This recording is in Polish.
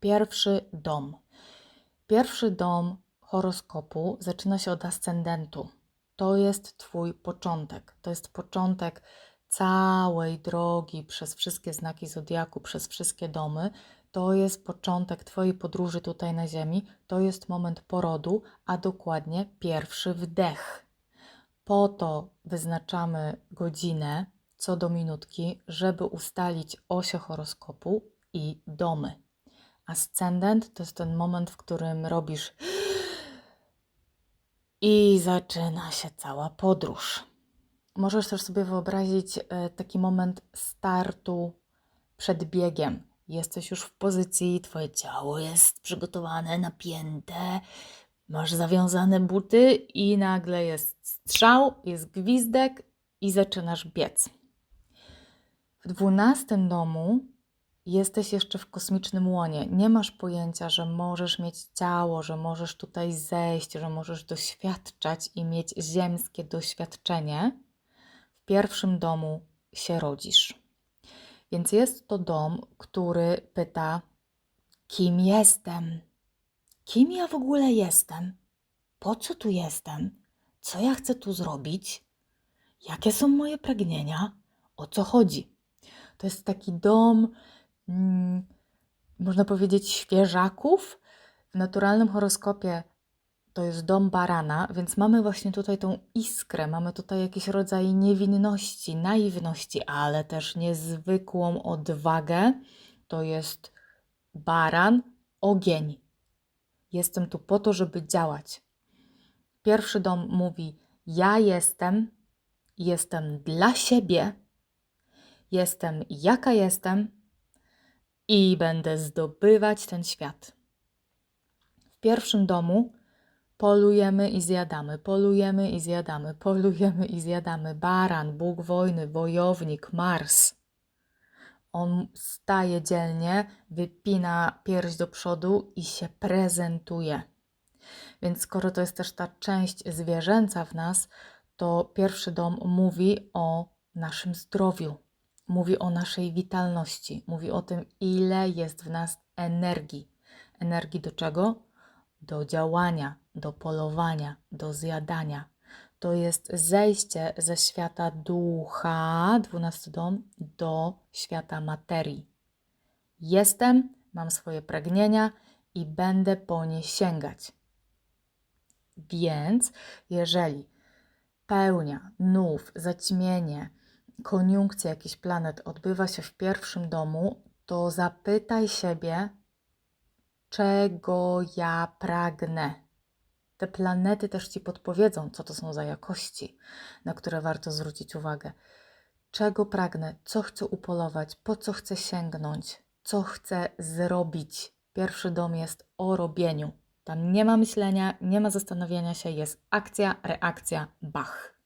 Pierwszy dom. Pierwszy dom horoskopu zaczyna się od ascendentu. To jest Twój początek. To jest początek całej drogi przez wszystkie znaki zodiaku, przez wszystkie domy. To jest początek Twojej podróży tutaj na Ziemi. To jest moment porodu, a dokładnie pierwszy wdech. Po to wyznaczamy godzinę co do minutki, żeby ustalić osie horoskopu i domy. Ascendent to jest ten moment, w którym robisz i zaczyna się cała podróż. Możesz też sobie wyobrazić e, taki moment startu przed biegiem. Jesteś już w pozycji, twoje ciało jest przygotowane, napięte, masz zawiązane buty i nagle jest strzał, jest gwizdek i zaczynasz biec. W dwunastym domu jesteś jeszcze w kosmicznym łonie. Nie masz pojęcia, że możesz mieć ciało, że możesz tutaj zejść, że możesz doświadczać i mieć ziemskie doświadczenie. W pierwszym domu się rodzisz. Więc jest to dom, który pyta: Kim jestem? Kim ja w ogóle jestem? Po co tu jestem? Co ja chcę tu zrobić? Jakie są moje pragnienia? O co chodzi? To jest taki dom, można powiedzieć, świeżaków. W naturalnym horoskopie to jest dom barana, więc mamy właśnie tutaj tą iskrę, mamy tutaj jakiś rodzaj niewinności, naiwności, ale też niezwykłą odwagę. To jest baran, ogień. Jestem tu po to, żeby działać. Pierwszy dom mówi: Ja jestem, jestem dla siebie, jestem jaka jestem i będę zdobywać ten świat. W pierwszym domu polujemy i zjadamy, polujemy i zjadamy, polujemy i zjadamy. Baran, Bóg wojny, wojownik, Mars. On staje dzielnie, wypina pierś do przodu i się prezentuje. Więc skoro to jest też ta część zwierzęca w nas, to pierwszy dom mówi o naszym zdrowiu, mówi o naszej witalności, mówi o tym, ile jest w nas energii. Energii do czego? Do działania, do polowania, do zjadania. To jest zejście ze świata ducha, 12 dom, do świata materii. Jestem, mam swoje pragnienia i będę po nie sięgać. Więc jeżeli pełnia, nów, zaćmienie, koniunkcja jakichś planet odbywa się w pierwszym domu, to zapytaj siebie, czego ja pragnę. Te planety też ci podpowiedzą, co to są za jakości, na które warto zwrócić uwagę. Czego pragnę, co chcę upolować, po co chcę sięgnąć, co chcę zrobić. Pierwszy dom jest o robieniu. Tam nie ma myślenia, nie ma zastanawiania się, jest akcja, reakcja, bach.